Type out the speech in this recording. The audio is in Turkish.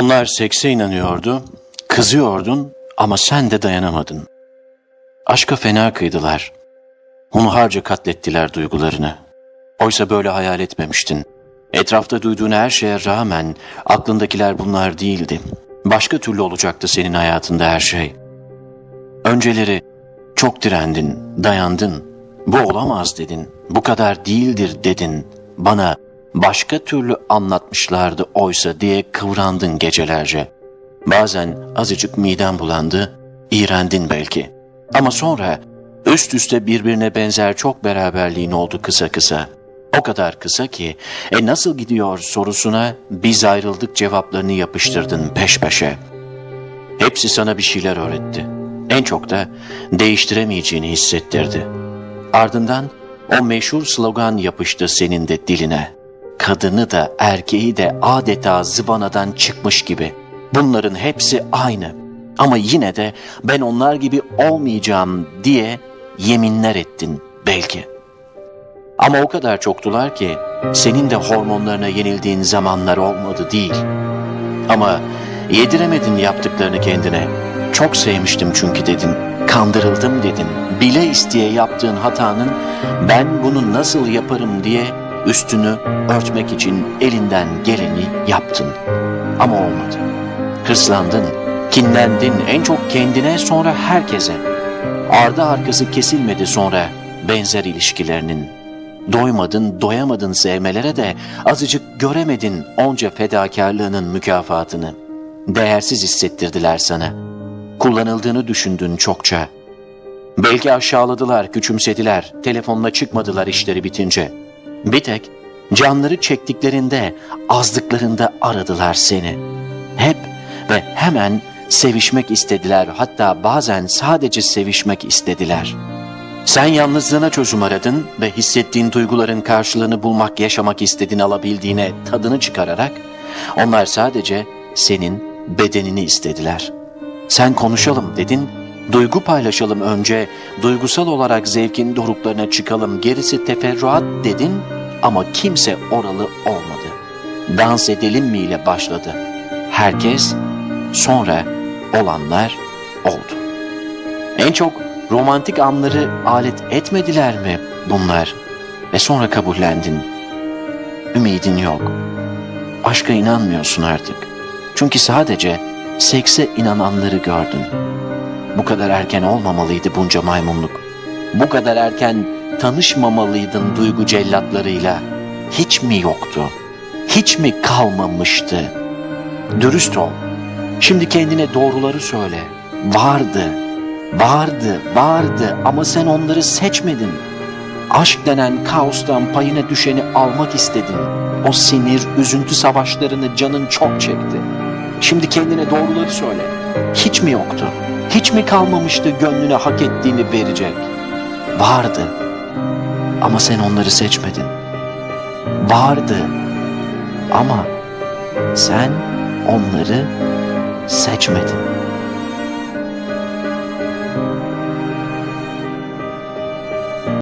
Onlar sekse inanıyordu, kızıyordun ama sen de dayanamadın. Aşka fena kıydılar. Hunharca katlettiler duygularını. Oysa böyle hayal etmemiştin. Etrafta duyduğun her şeye rağmen aklındakiler bunlar değildi. Başka türlü olacaktı senin hayatında her şey. Önceleri çok direndin, dayandın. Bu olamaz dedin, bu kadar değildir dedin. Bana başka türlü anlatmışlardı oysa diye kıvrandın gecelerce. Bazen azıcık miden bulandı, iğrendin belki. Ama sonra üst üste birbirine benzer çok beraberliğin oldu kısa kısa. O kadar kısa ki, e nasıl gidiyor sorusuna biz ayrıldık cevaplarını yapıştırdın peş peşe. Hepsi sana bir şeyler öğretti. En çok da değiştiremeyeceğini hissettirdi. Ardından o meşhur slogan yapıştı senin de diline. Kadını da erkeği de adeta zıvanadan çıkmış gibi. Bunların hepsi aynı. Ama yine de ben onlar gibi olmayacağım diye yeminler ettin belki. Ama o kadar çoktular ki senin de hormonlarına yenildiğin zamanlar olmadı değil. Ama yediremedin yaptıklarını kendine. Çok sevmiştim çünkü dedin. Kandırıldım dedin. Bile isteye yaptığın hatanın ben bunu nasıl yaparım diye üstünü örtmek için elinden geleni yaptın. Ama olmadı. Hırslandın, kinlendin en çok kendine sonra herkese. Ardı arkası kesilmedi sonra benzer ilişkilerinin. Doymadın, doyamadın sevmelere de azıcık göremedin onca fedakarlığının mükafatını. Değersiz hissettirdiler sana. Kullanıldığını düşündün çokça. Belki aşağıladılar, küçümsediler, telefonla çıkmadılar işleri bitince. Bir tek canları çektiklerinde, azdıklarında aradılar seni. Hep ve hemen sevişmek istediler, hatta bazen sadece sevişmek istediler.'' Sen yalnızlığına çözüm aradın ve hissettiğin duyguların karşılığını bulmak, yaşamak istediğini alabildiğine tadını çıkararak onlar sadece senin bedenini istediler. Sen konuşalım dedin, duygu paylaşalım önce, duygusal olarak zevkin doruklarına çıkalım, gerisi teferruat dedin ama kimse oralı olmadı. Dans edelim mi ile başladı. Herkes sonra olanlar oldu. En çok romantik anları alet etmediler mi bunlar? Ve sonra kabullendin. Ümidin yok. Aşka inanmıyorsun artık. Çünkü sadece sekse inananları gördün. Bu kadar erken olmamalıydı bunca maymunluk. Bu kadar erken tanışmamalıydın duygu cellatlarıyla. Hiç mi yoktu? Hiç mi kalmamıştı? Dürüst ol. Şimdi kendine doğruları söyle. Vardı. Vardı, vardı ama sen onları seçmedin. Aşk denen kaostan payına düşeni almak istedin. O sinir, üzüntü savaşlarını canın çok çekti. Şimdi kendine doğruları söyle. Hiç mi yoktu? Hiç mi kalmamıştı gönlüne hak ettiğini verecek? Vardı. Ama sen onları seçmedin. Vardı. Ama sen onları seçmedin.